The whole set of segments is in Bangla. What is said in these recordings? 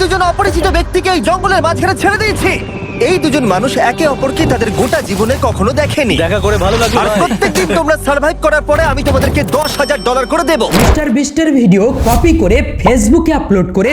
দুজন অপরিচিত ব্যক্তিকে এই জঙ্গলের মাঝখানে ছেড়ে দিয়েছি। এই দুজন মানুষ একে অপরকে তাদের গোটা জীবনে কখনো দেখেনি। দেখা করে ভালো লাগল আর ভাই। প্রত্যেক দিন তোমরা সার্ভাইভ করার পরে আমি তোমাদেরকে দশ হাজার ডলার করে দেবো। মিস্টার বিস্টের ভিডিও কপি করে ফেসবুকে আপলোড করে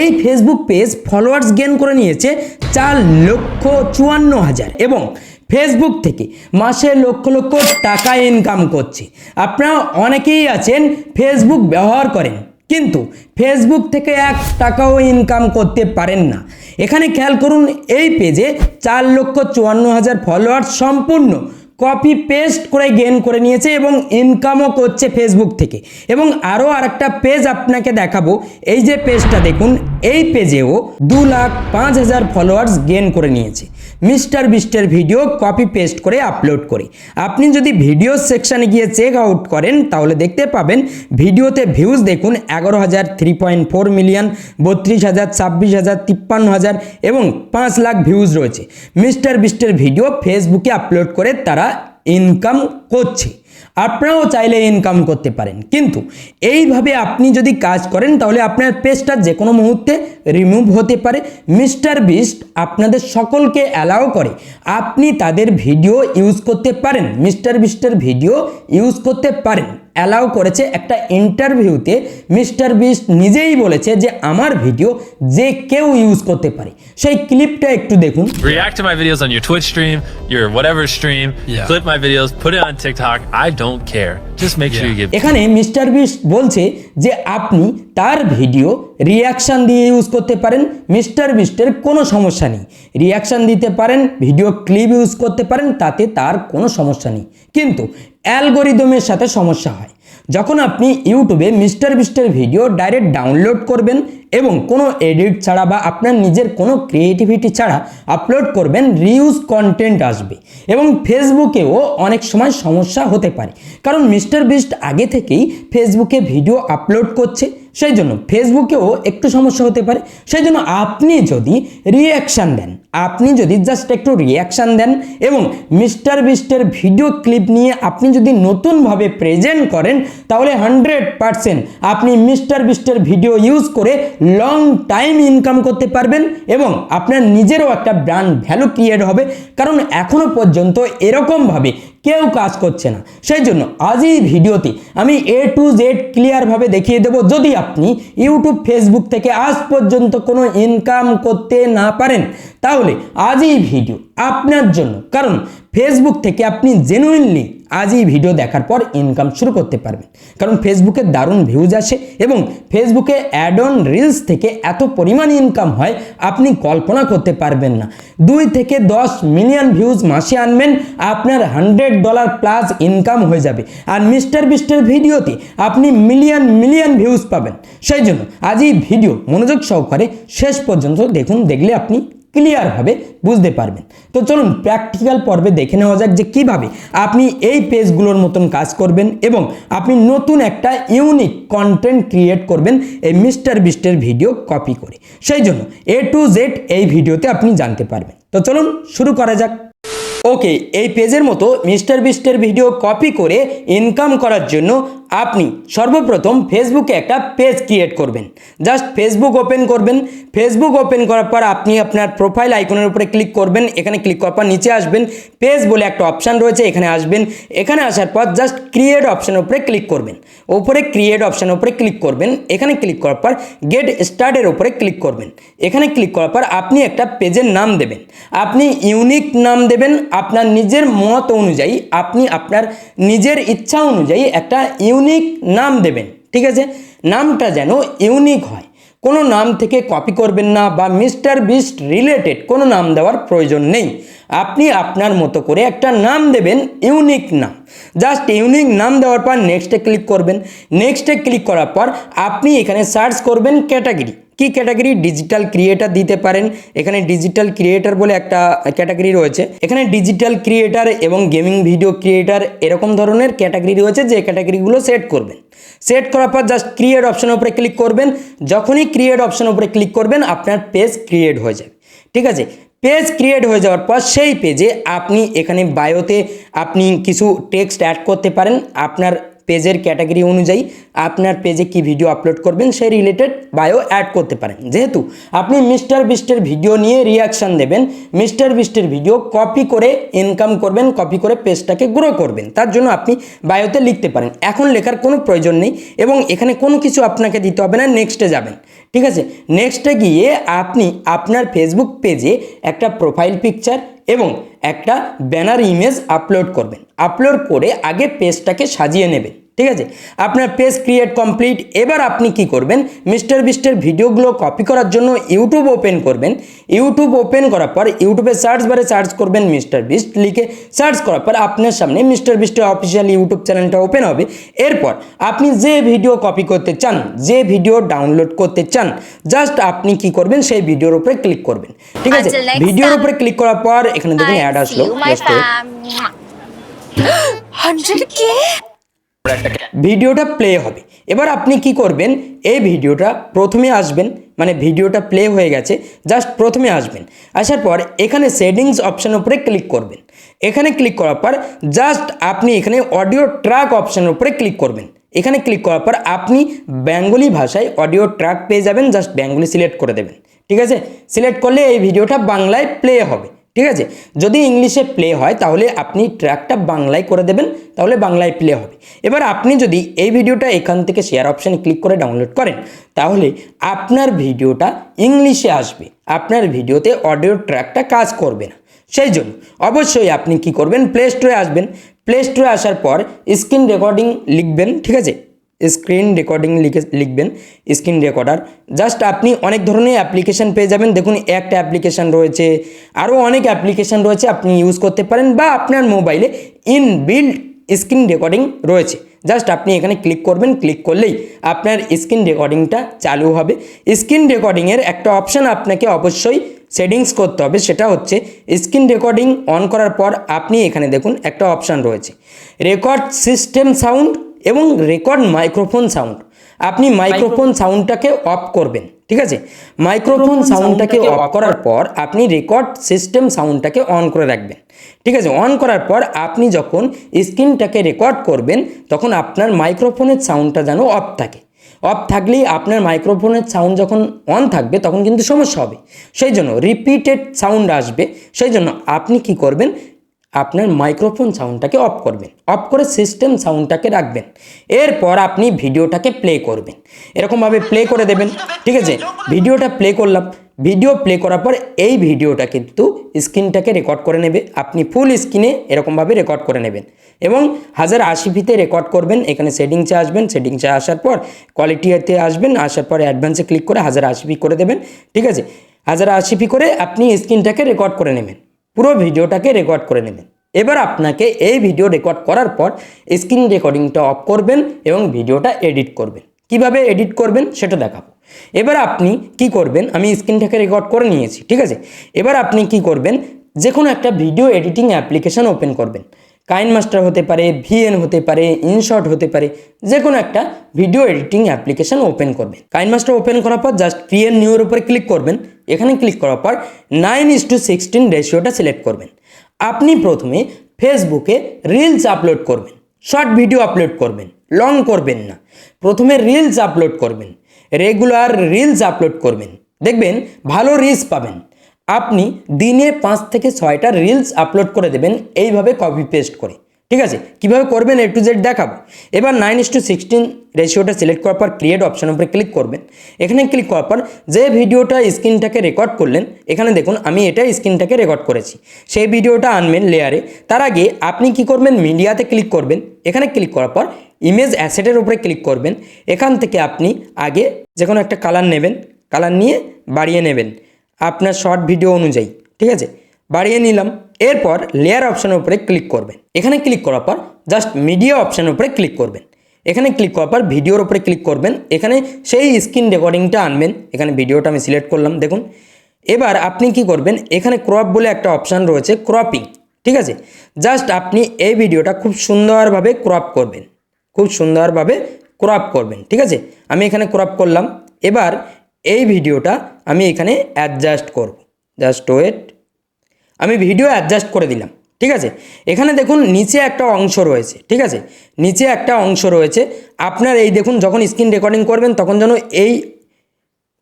এই ফেসবুক পেজ ফলোয়ার্স গেন করে নিয়েছে চার লক্ষ চুয়ান্ন হাজার এবং ফেসবুক থেকে মাসে লক্ষ লক্ষ টাকা ইনকাম করছে। আপনারা অনেকেই আছেন ফেসবুক ব্যবহার করেন। কিন্তু ফেসবুক থেকে এক টাকাও ইনকাম করতে পারেন না। এখানে খেয়াল করুন, এই পেজে চার লক্ষ চুয়ান্ন হাজার ফলোয়ার্স সম্পূর্ণ কপি পেস্ট করে গেন করে নিয়েছে এবং ইনকামও করছে ফেসবুক থেকে। এবং আরও আরেকটা পেজ আপনাকে দেখাবো। এই যে পেজটা দেখুন, এই পেজেও দু লাখ পাঁচ হাজার ফলোয়ার্স গেন করে নিয়েছে। মিস্টার বিস্টের ভিডিও কপি পেস্ট করে আপলোড করে। আপনি যদি ভিডিও সেকশানে গিয়ে চেক আউট করেন, তাহলে দেখতে পাবেন ভিডিওতে ভিউজ দেখুন এগারো হাজার থ্রি পয়েন্ট ফোর মিলিয়ন বত্রিশ হাজার, ছাব্বিশ হাজার, তিপ্পান্ন হাজার এবং পাঁচ লাখ ভিউজ রয়েছে। মিস্টার বিস্টের ভিডিও ফেসবুকে আপলোড করে তারা ইনকাম করছে। আপনারাও চাইলে ইনকাম করতে পারেন। কিন্তু এইভাবে আপনি যদি কাজ করেন, তাহলে আপনার পেজটা যে কোনো মুহূর্তে রিমুভ হতে পারে। মিস্টার বিস্ট আপনাদের সকলকে অ্যালাউ করে আপনি তাদের ভিডিও ইউজ করতে পারেন। মিস্টার বিস্টের ভিডিও ইউজ করতে পারেন। অ্যালাউ করেছে একটা ইন্টারভিউতে মিস্টার বিস্ট নিজেই বলেছে যে আমার ভিডিও যে কেউ ইউজ করতে পারে। সেই ক্লিপটা একটু দেখুন। React my videos on your Twitch stream your whatever stream clip my videos put it on TikTok I don't care Just make sure you get এখানে মিস্টার বিস্ট বলছে যে আপনি তার ভিডিও রিয়াকশান দিয়ে ইউজ করতে পারেন। মিস্টার বিস্টের কোনো সমস্যা নেই। রিয়াকশান দিতে পারেন ভিডিও ক্লিপ ইউজ করতে পারেন তাতে তার কোনো সমস্যা নেই। কিন্তু অ্যালগোরিদমের সাথে সমস্যা হয়। যখন আপনি ইউটিউবে মিস্টার বিস্টার ভিডিও ডাইরেক্ট ডাউনলোড করবেন এবং কোনো এডিট ছাড়া বা আপনার নিজের কোনো ক্রিয়েটিভিটি ছাড়া আপলোড করবেন রিউজ কন্টেন্ট আসবে এবং ফেসবুকেও অনেক সময় সমস্যা হতে পারে। কারণ মিস্টার বিস্ট আগে থেকেই ফেসবুকে ভিডিও আপলোড করছে। সেই জন্য ফেসবুকেও একটু সমস্যা হতে পারে। সেই জন্য আপনি যদি রিয়াকশান দেন, আপনি যদি জাস্ট একটু রিয়াকশান দেন এবং মিস্টার বিস্টের ভিডিও ক্লিপ নিয়ে আপনি যদি নতুনভাবে প্রেজেন্ট করেন, তাহলে হান্ড্রেড পারসেন্ট আপনি মিস্টার বিস্টের ভিডিও ইউজ করে লং টাইম ইনকাম করতে পারবেন এবং আপনার নিজেরও একটা ব্র্যান্ড ভ্যালু ক্রিয়েট হবে। কারণ এখনও পর্যন্ত এরকমভাবে কেউ কাজ করছে না। সেই জন্য আজই এই ভিডিওতে আমি এ টু জেড ক্লিয়ারভাবে দেখিয়ে দেব। যদি আপনি ইউটিউব ফেসবুক থেকে আজ পর্যন্ত কোনো ইনকাম করতে না পারেন, তাহলে আজই ভিডিও আপনার জন্য। কারণ ফেসবুক থেকে আপনি জেনুইনলি আজ এই ভিডিও দেখার পর ইনকাম শুরু করতে পারবেন। কারণ ফেসবুকে দারুণ ভিউজ আসে এবং ফেসবুকে অ্যাড অন রিলস থেকে এত পরিমাণ ইনকাম হয়, আপনি কল্পনা করতে পারবেন না। দুই থেকে দশ মিলিয়ন ভিউজ মাসে আনবেন, আপনার হান্ড্রেড ডলার প্লাস ইনকাম হয়ে যাবে। আর মিস্টার বিস্টের ভিডিওতে আপনি মিলিয়ন মিলিয়ন ভিউজ পাবেন। সেই জন্য আজ এই ভিডিও মনোযোগ সহকারে শেষ পর্যন্ত দেখুন, দেখলে আপনি ক্লিয়ারভাবে বুঝতে পারবেন। তো চলুন প্র্যাকটিক্যাল পর্বে দেখে নেওয়া যাক যে কীভাবে আপনি এই পেজগুলোর মতন কাজ করবেন এবং আপনি নতুন একটা ইউনিক কন্টেন্ট ক্রিয়েট করবেন এই মিস্টার বিস্টের ভিডিও কপি করে। সেই জন্য এ টু জেড এই ভিডিওতে আপনি জানতে পারবেন। তো চলুন শুরু করা যাক। ওকে এই পেজের মতো মিস্টার বিস্টের ভিডিও কপি করে ইনকাম করার জন্য আপনি সর্বপ্রথম ফেসবুকে একটা পেজ ক্রিয়েট করবেন। জাস্ট ফেসবুক ওপেন করবেন। ফেসবুক ওপেন করার পর আপনি আপনার প্রোফাইল আইকনের উপরে ক্লিক করবেন। এখানে ক্লিক করার পর নিচে আসবেন। পেজ বলে একটা অপশান রয়েছে, এখানে আসবেন। এখানে আসার পর জাস্ট ক্রিয়েট অপশানের উপরে ক্লিক করবেন। ওপরে ক্রিয়েট অপশানের উপরে ক্লিক করবেন। এখানে ক্লিক করার পর গেট স্টার্টের উপরে ক্লিক করবেন। এখানে ক্লিক করার পর আপনি একটা পেজের নাম দেবেন। আপনি ইউনিক নাম দেবেন। আপনার নিজের মত অনুযায়ী আপনি আপনার নিজের ইচ্ছা অনুযায়ী একটা ইউনিক নাম দেবেন, ঠিক আছে? নামটা যেন ইউনিক হয়। কোনো নাম থেকে কপি করবেন না বা মিস্টার বিস্ট রিলেটেড কোনো নাম দেওয়ার প্রয়োজন নেই। আপনি আপনার মতো করে একটা নাম দেবেন ইউনিক নাম। জাস্ট ইউনিক নাম দেওয়ার পর নেক্সটে ক্লিক করবেন। নেক্সটে ক্লিক করার পর আপনি এখানে সার্চ করবেন ক্যাটাগরি কি ক্যাটাগরি? ডিজিটাল ক্রিয়েটার দিতে পারেন। এখানে ডিজিটাল ক্রিয়েটার বলে একটা ক্যাটাগরি রয়েছে। এখানে ডিজিটাল ক্রিয়েটার এবং গেমিং ভিডিও ক্রিয়েটার এরকম ধরনের ক্যাটাগরি রয়েছে যে ক্যাটাগরিগুলো সেট করবেন। সেট করার পর জাস্ট ক্রিয়েট অপশনের উপরে ক্লিক করবেন। যখনই ক্রিয়েট অপশনের উপরে ক্লিক করবেন, আপনার পেজ ক্রিয়েট হয়ে যাবে। ঠিক আছে? পেজ ক্রিয়েট হয়ে যাওয়ার পর সেই পেজে আপনি এখানে বায়োতে আপনি কিছু টেক্সট অ্যাড করতে পারেন। আপনার পেজের ক্যাটাগরি অনুযায়ী আপনার পেজে কি ভিডিও আপলোড করবেন সেই রিলেটেড বায়ো অ্যাড করতে পারেন। যেহেতু আপনি মিস্টার বিস্টের ভিডিও নিয়ে রিয়াকশান দেবেন, মিস্টার বিস্টের ভিডিও কপি করে ইনকাম করবেন কপি করে পেজটাকে গ্রো করবেন, তার জন্য আপনি বায়োতে লিখতে পারেন। এখন লেখার কোনো প্রয়োজন নেই এবং এখানে কোনো কিছু আপনাকে দিতে হবে না নেক্সটে যাবেন। ঠিক আছে? নেক্সটে গিয়ে আপনি আপনার ফেসবুক পেজে একটা প্রোফাইল পিকচার এবং একটা ব্যানার ইমেজ আপলোড করবেন। আপলোড করে আগে পেজটাকে সাজিয়ে নেবেন। ঠিক আছে? আপনার পেজ ক্রিয়েট কমপ্লিট এবার আপনি কি করবেন? মিস্টার বিস্টের ভিডিওগুলো কপি করার জন্য ইউটিউব ওপেন করবেন। ইউটিউব ওপেন করার পর ইউটিউবে সার্চ বারে সার্চ করবেন মিস্টার বিস্ট। লিখে সার্চ করার পর আপনার সামনে মিস্টার বিস্টের অফিসিয়াল ইউটিউব চ্যানেলটা ওপেন হবে। এরপর আপনি যে ভিডিও কপি করতে চান যে ভিডিও ডাউনলোড করতে চান জাস্ট আপনি কি করবেন? সেই ভিডিওর উপরে ক্লিক করবেন। ঠিক আছে? ভিডিওর time. উপরে ক্লিক করার পর এখানে দেখুন অ্যাড আসলো। you, my ভিডিওটা প্লে হবে। এবার আপনি কি করবেন? এই ভিডিওটা প্রথমে আসবেন মানে ভিডিওটা প্লে হয়ে গেছে, জাস্ট প্রথমে আসবেন। আসার পর এখানে সেটিংস অপশান উপরে ক্লিক করবেন। এখানে ক্লিক করার পর জাস্ট আপনি এখানে অডিও ট্র্যাক অপশানের উপরে ক্লিক করবেন। এখানে ক্লিক করার পর আপনি বেঙ্গলি ভাষায় অডিও ট্র্যাক পেয়ে যাবেন, জাস্ট বেঙ্গলি সিলেক্ট করে দেবেন। ঠিক আছে? সিলেক্ট করলে এই ভিডিওটা বাংলায় প্লে হবে। ঠিক আছে? যদি ইংলিশে প্লে হয়, তাহলে আপনি ট্র্যাকটা বাংলায় করে দেবেন, তাহলে বাংলায় প্লে হবে। এবার আপনি যদি এই ভিডিওটা এখান থেকে শেয়ার অপশানে ক্লিক করে ডাউনলোড করেন, তাহলে আপনার ভিডিওটা ইংলিশে আসবে। আপনার ভিডিওতে অডিও ট্র্যাকটা কাজ করবে না। সেই জন্য অবশ্যই আপনি কি করবেন? প্লে স্টোরে আসবেন। প্লে স্টোরে আসার পর স্ক্রিন রেকর্ডিং লিখবেন, ঠিক আছে? স্ক্রিন রেকর্ডিং লিখে, লিখবেন স্ক্রিন রেকর্ডার জাস্ট আপনি অনেক ধরনের অ্যাপ্লিকেশান পেয়ে যাবেন। দেখুন, একটা অ্যাপ্লিকেশান রয়েছে আরও অনেক অ্যাপ্লিকেশান রয়েছে আপনি ইউজ করতে পারেন বা আপনার মোবাইলে ইনবিল্ড স্ক্রিন রেকর্ডিং রয়েছে। জাস্ট আপনি এখানে ক্লিক করবেন ক্লিক করলেই আপনার স্ক্রিন রেকর্ডিংটা চালু হবে। স্ক্রিন রেকর্ডিংয়ের একটা অপশান আপনাকে অবশ্যই সেটিংস করতে হবে, সেটা হচ্ছে স্ক্রিন রেকর্ডিং অন করার পর আপনি এখানে দেখুন একটা অপশান রয়েছে। রেকর্ড সিস্টেম সাউন্ড এবং রেকর্ড মাইক্রোফোন সাউন্ড আপনি মাইক্রোফোন সাউন্ডটাকে অফ করবেন ঠিক আছে? মাইক্রোফোন সাউন্ডটাকে অফ করার পর আপনি রেকর্ড সিস্টেম সাউন্ডটাকে অন করে রাখবেন ঠিক আছে? অন করার পর আপনি যখন স্ক্রিনটাকে রেকর্ড করবেন তখন আপনার মাইক্রোফোনের সাউন্ডটা যেন অফ থাকে। অফ থাকলেই আপনার মাইক্রোফোনের সাউন্ড যখন অন থাকবে তখন কিন্তু সমস্যা হবে। সেই জন্য রিপিটেড সাউন্ড আসবে। সেই জন্য আপনি কি করবেন আপনার মাইক্রোফোন সাউন্ডটাকে অফ করবেন। অফ করে সিস্টেম সাউন্ডটাকে রাখবেন। এরপর আপনি ভিডিওটাকে প্লে করবেন। এরকমভাবে প্লে করে দেবেন। ঠিক আছে? ভিডিওটা প্লে করলাম। ভিডিও প্লে করার পর এই ভিডিওটা কিন্তু স্ক্রিনটাকে রেকর্ড করে নেবে। আপনি ফুল স্ক্রিনে এরকমভাবে রেকর্ড করে নেবেন। এবং হাজার আশি ফিতে রেকর্ড করবেন। এখানে সেটিংসে আসবেন। সেটিংসে আসার পর কোয়ালিটিতে আসবেন। আসার পর অ্যাডভান্সে ক্লিক করে হাজার আশি ফি করে দেবেন। ঠিক আছে? হাজার আশি পি করে আপনি স্ক্রিনটাকে রেকর্ড করে নেবেন। পুরো ভিডিওটাকে রেকর্ড করে নেবেন। এবার আপনাকে এই ভিডিও রেকর্ড করার পর স্ক্রিন রেকর্ডিংটা অফ করবেন এবং ভিডিওটা এডিট করবেন। কীভাবে এডিট করবেন সেটা দেখাবো। এবার আপনি কি করবেন? আমি স্ক্রিনটাকে রেকর্ড করে নিয়েছি, ঠিক আছে? এবার আপনি কি করবেন? যে কোনো একটা ভিডিও এডিটিং অ্যাপ্লিকেশন ওপেন করবেন। কাইন মাস্টার হতে পারে, ভিএন হতে পারে, ইনশর্ট হতে পারে যে কোনো একটা ভিডিও এডিটিং অ্যাপ্লিকেশন ওপেন করবেন। কাইন মাস্টার ওপেন করার পর জাস্ট ক্রিয়েট নিউর উপরে ক্লিক করবেন। এখানে ক্লিক করার পর নাইন ইস টু সিক্সটিন রেশিওটা সিলেক্ট করবেন। আপনি প্রথমে ফেসবুকে রিলস আপলোড করবেন শর্ট ভিডিও আপলোড করবেন লং করবেন না। প্রথমে রিলস আপলোড করবেন রেগুলার রিলস আপলোড করবেন। দেখবেন ভালো রিলস পাবেন। আপনি দিনে পাঁচ থেকে ছয়টা রিলস আপলোড করে দেবেন, এইভাবে কপি পেস্ট করে। ঠিক আছে? কীভাবে করবেন এ টু জেড দেখাবো। এবার নাইন ইস টু সিক্সটিন রেশিওটা সিলেক্ট করার পর ক্রিয়েট অপশন উপরে ক্লিক করবেন। এখানে ক্লিক করার পর যে ভিডিওটা স্ক্রিনটাকে রেকর্ড করলেন, এখানে দেখুন আমি এটা স্ক্রিনটাকে রেকর্ড করেছি। সেই ভিডিওটা আনবেন লেয়ারে তার আগে আপনি কি করবেন? মিডিয়াতে ক্লিক করবেন। এখানে ক্লিক করার পর ইমেজ অ্যাসেটের উপরে ক্লিক করবেন। এখান থেকে আপনি আগে যে কোনো একটা কালার নেবেন। কালার নিয়ে বাড়িয়ে নেবেন। আপনার শর্ট ভিডিও অনুযায়ী। ঠিক আছে? বাড়িয়ে নিলাম। এরপর লেয়ার অপশানের উপরে ক্লিক করবেন। এখানে ক্লিক করার পর জাস্ট মিডিয়া অপশানের উপরে ক্লিক করবেন। এখানে ক্লিক করার পর ভিডিওর উপরে ক্লিক করবেন। এখানে সেই স্ক্রিন রেকর্ডিংটা আনবেন। এখানে ভিডিওটা আমি সিলেক্ট করলাম, দেখুন। এবার আপনি কি করবেন? এখানে ক্রপ বলে একটা অপশান রয়েছে ক্রপিং ঠিক আছে? জাস্ট আপনি এই ভিডিওটা খুব সুন্দরভাবে ক্রপ করবেন। খুব সুন্দরভাবে ক্রপ করবেন, ঠিক আছে? আমি এখানে ক্রপ করলাম। এবার এই ভিডিওটা আমি এখানে অ্যাডজাস্ট করব। জাস্ট ওয়েট আমি ভিডিও অ্যাডজাস্ট করে দিলাম, ঠিক আছে? এখানে দেখুন নিচে একটা অংশ রয়েছে, ঠিক আছে? নিচে একটা অংশ রয়েছে। আপনার এই দেখুন যখন স্ক্রিন রেকর্ডিং করবেন, তখন যেন এই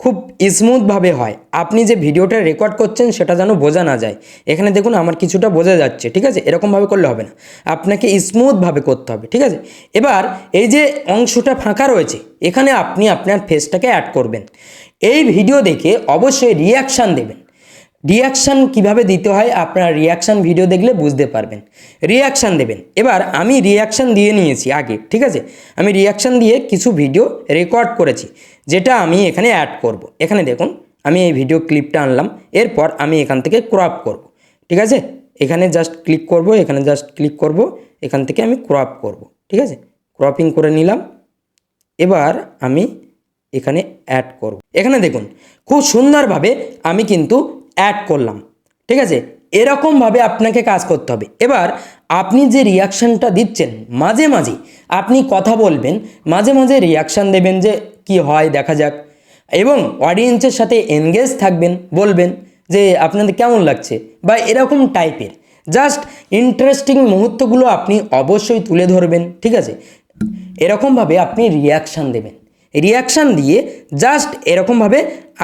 খুব স্মুথভাবে হয়। আপনি যে ভিডিওটা রেকর্ড করছেন, সেটা যেন বোঝা না যায়। এখানে দেখুন আমার কিছুটা বোঝা যাচ্ছে, ঠিক আছে? এরকমভাবে করলে হবে না। আপনাকে স্মুথভাবে করতে হবে, ঠিক আছে? এবার এই যে অংশটা ফাঁকা রয়েছে, এখানে আপনি আপনার ফেসটাকে অ্যাড করবেন। এই ভিডিও দেখে অবশ্যই রিয়াকশান দেবেন। রিয়াকশান কীভাবে দিতে হয় আপনারা রিয়াকশান ভিডিও দেখলে বুঝতে পারবেন রিয়াকশান দেবেন এবার আমি রিয়াকশান দিয়ে নিয়েছি আগে, ঠিক আছে আমি রিয়াকশান দিয়ে কিছু ভিডিও রেকর্ড করেছি, যেটা আমি এখানে অ্যাড করব। এখানে দেখুন, আমি এই ভিডিও ক্লিপটা আনলাম, এরপর আমি এখান থেকে ক্রপ করব। ঠিক আছে এখানে জাস্ট ক্লিক করব, এখানে জাস্ট ক্লিক করব, এখান থেকে আমি ক্রপ করব। ঠিক আছে ক্রপিং করে নিলাম এবার আমি এখানে অ্যাড করব এখানে দেখুন, খুব সুন্দরভাবে আমি কিন্তু অ্যাড করলাম। ঠিক আছে? এরকমভাবে আপনাকে কাজ করতে হবে। এবার আপনি যে রিয়াকশানটা দিচ্ছেন, মাঝে মাঝে আপনি কথা বলবেন, মাঝে মাঝে রিয়াকশান দেবেন যে কি হয়, দেখা যাক। এবং অডিয়েন্সের সাথে এনগেজ থাকবেন, বলবেন যে আপনাদের কেমন লাগছে বা এরকম টাইপের জাস্ট ইন্টারেস্টিং মুহূর্তগুলো আপনি অবশ্যই তুলে ধরবেন, ঠিক আছে? এরকমভাবে আপনি রিয়াকশান দেবেন। রিয়াকশান দিয়ে জাস্ট এরকমভাবে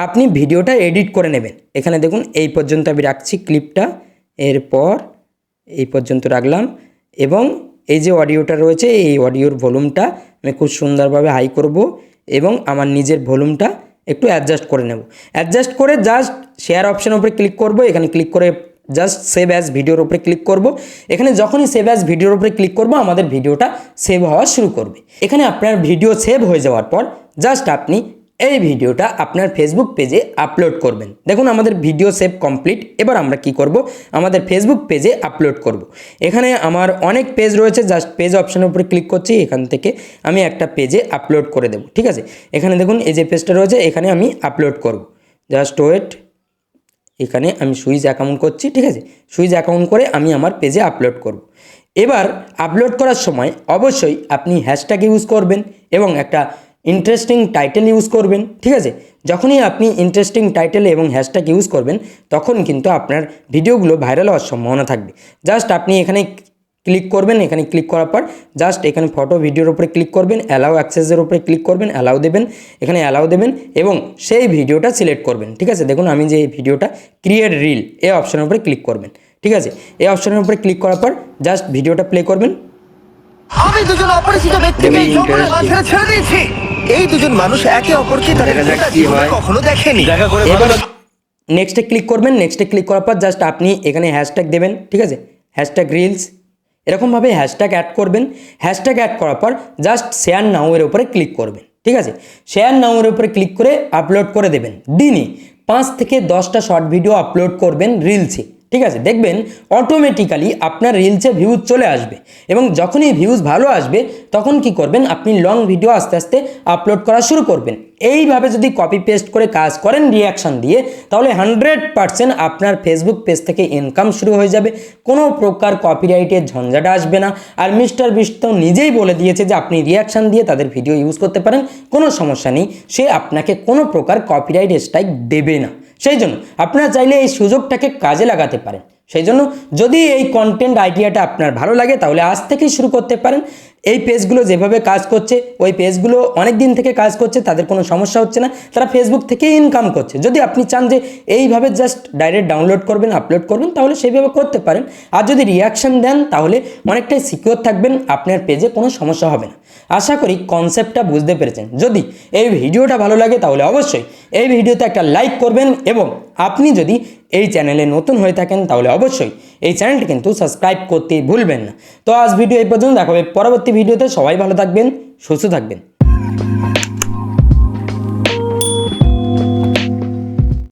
আপনি ভিডিওটা এডিট করে নেবেন। এখানে দেখুন, এই পর্যন্ত আমি রাখছি ক্লিপটা এরপর এই পর্যন্ত রাখলাম এবং এই যে অডিওটা রয়েছে, এই অডিওর ভলিউমটা আমি খুব সুন্দরভাবে হাই করব এবং আমার নিজের ভলিউমটা একটু অ্যাডজাস্ট করে নেব। অ্যাডজাস্ট করে জাস্ট শেয়ার অপশানের উপরে ক্লিক করব। এখানে ক্লিক করে জাস্ট সেভ অ্যাজ ভিডিওর উপরে ক্লিক করব। এখানে যখনই সেভ অ্যাজ ভিডিওর উপরে ক্লিক করব, আমাদের ভিডিওটা সেভ হওয়া শুরু করবে। এখানে আপনার ভিডিও সেভ হয়ে যাওয়ার পর জাস্ট আপনি এই ভিডিওটা আপনার ফেসবুক পেজে আপলোড করবেন। দেখুন, আমাদের ভিডিও সেভ কমপ্লিট এবার আমরা কি করব? আমাদের ফেসবুক পেজে আপলোড করব। এখানে আমার অনেক পেজ রয়েছে জাস্ট পেজ অপশানের উপরে ক্লিক করছি, এখান থেকে আমি একটা পেজে আপলোড করে দেবো। ঠিক আছে? এখানে দেখুন, এই যে পেজটা রয়েছে, এখানে আমি আপলোড করব। জাস্ট ওয়েট এখানে আমি সুইচ অ্যাকাউন্ট করছি, ঠিক আছে? সুইচ অ্যাকাউন্ট করে আমি আমার পেজে আপলোড করব। এবার আপলোড করার সময় অবশ্যই আপনি হ্যাশট্যাগ ইউজ করবেন এবং একটা ইন্টারেস্টিং টাইটেল ইউজ করবেন, ঠিক আছে? যখনই আপনি ইন্টারেস্টিং টাইটেল এবং হ্যাশট্যাগ ইউজ করবেন, তখন কিন্তু আপনার ভিডিওগুলো ভাইরাল হওয়ার সম্ভাবনা থাকবে। জাস্ট আপনি এখানে ক্লিক করবেন এখানে ক্লিক করার পর জাস্ট এখানে ফটো ভিডিওর উপরে ক্লিক করবেন অ্যালাউ অ্যাক্সেসের উপরে ক্লিক করবেন অ্যালাউ দেবেন এখানে অ্যালাউ দেবেন এবং সেই ভিডিওটা সিলেক্ট করবেন ঠিক আছে? দেখুন আমি যে এই ভিডিওটা ক্রিয়েট রিল এই অপশানের উপরে ক্লিক করবেন ঠিক আছে? এই অপশানের উপরে ক্লিক করার পর জাস্ট ভিডিওটা প্লে করবেন। আমি দুজন অপরিচিত ব্যক্তিকে এই জঙ্গলের মাঝখানে ছেড়ে দিয়েছি। এই দুজন মানুষ একে অপরকে তাদের জীবনে কখনো দেখেনি। দেখা করে নেক্সটে ক্লিক করবেন নেক্সটে ক্লিক করার পর জাস্ট আপনি এখানে হ্যাশট্যাগ দেবেন ঠিক আছে? হ্যাশট্যাগ রিলস এরকমভাবে হ্যাশট্যাগ অ্যাড করবেন। হ্যাশট্যাগ অ্যাড করার পর জাস্ট শেয়ার নাও এর উপরে ক্লিক করবেন। ঠিক আছে? শেয়ার নাও এর উপরে ক্লিক করে আপলোড করে দেবেন। দিনে পাঁচ থেকে দশটা শর্ট ভিডিও আপলোড করবেন রিলসে ঠিক আছে? দেখবেন অটোমেটিক্যালি আপনার রিলসে ভিউজ চলে আসবে এবং যখনই ভিউজ ভালো আসবে, তখন কি করবেন? আপনি লং ভিডিও আস্তে আস্তে আপলোড করা শুরু করবেন। এইভাবে যদি কপি পেস্ট করে কাজ করেন রিয়াকশান দিয়ে, তাহলে হান্ড্রেড পারসেন্ট আপনার ফেসবুক পেজ থেকে ইনকাম শুরু হয়ে যাবে। কোনো প্রকার কপিরাইটের ঝঞ্ঝাটা আসবে না। আর মিস্টার বিষ্ট নিজেই বলে দিয়েছে যে আপনি রিয়াকশান দিয়ে তাদের ভিডিও ইউজ করতে পারেন। কোনো সমস্যা নেই। সে আপনাকে কোনো প্রকার কপিরাইট স্ট্রাইক দেবে না। সেই জন্য আপনারা চাইলে এই সুযোগটাকে কাজে লাগাতে পারেন। সেই জন্য যদি এই কন্টেন্ট আইডিয়াটা আপনার ভালো লাগে, তাহলে আজ থেকেই শুরু করতে পারেন। এই পেজগুলো যেভাবে কাজ করছে, ওই পেজগুলো অনেক দিন থেকে কাজ করছে, তাদের কোনো সমস্যা হচ্ছে না। তারা ফেসবুক থেকে ইনকাম করছে। যদি আপনি চান যে এইভাবে জাস্ট ডাইরেক্ট ডাউনলোড করবেন আপলোড করবেন, তাহলে সেইভাবে করতে পারেন। আর যদি রিয়াকশান দেন, তাহলে অনেকটাই সিকিওর থাকবেন, আপনার পেজে কোনো সমস্যা হবে না। আশা করি কনসেপ্টটা বুঝতে পেরেছেন। যদি এই ভিডিওটা ভালো লাগে, তাহলে অবশ্যই এই ভিডিওতে একটা লাইক করবেন এবং আপনি যদি এই চ্যানেলে নতুন হয়ে থাকেন, তাহলে অবশ্যই এই চ্যানেলটি কিন্তু সাবস্ক্রাইব করতে ভুলবেন না। তো আজ ভিডিও এই পর্যন্ত দেখাবে পরবর্তী ভিডিওতে। সবাই ভালো থাকবেন, সুস্থ থাকবেন।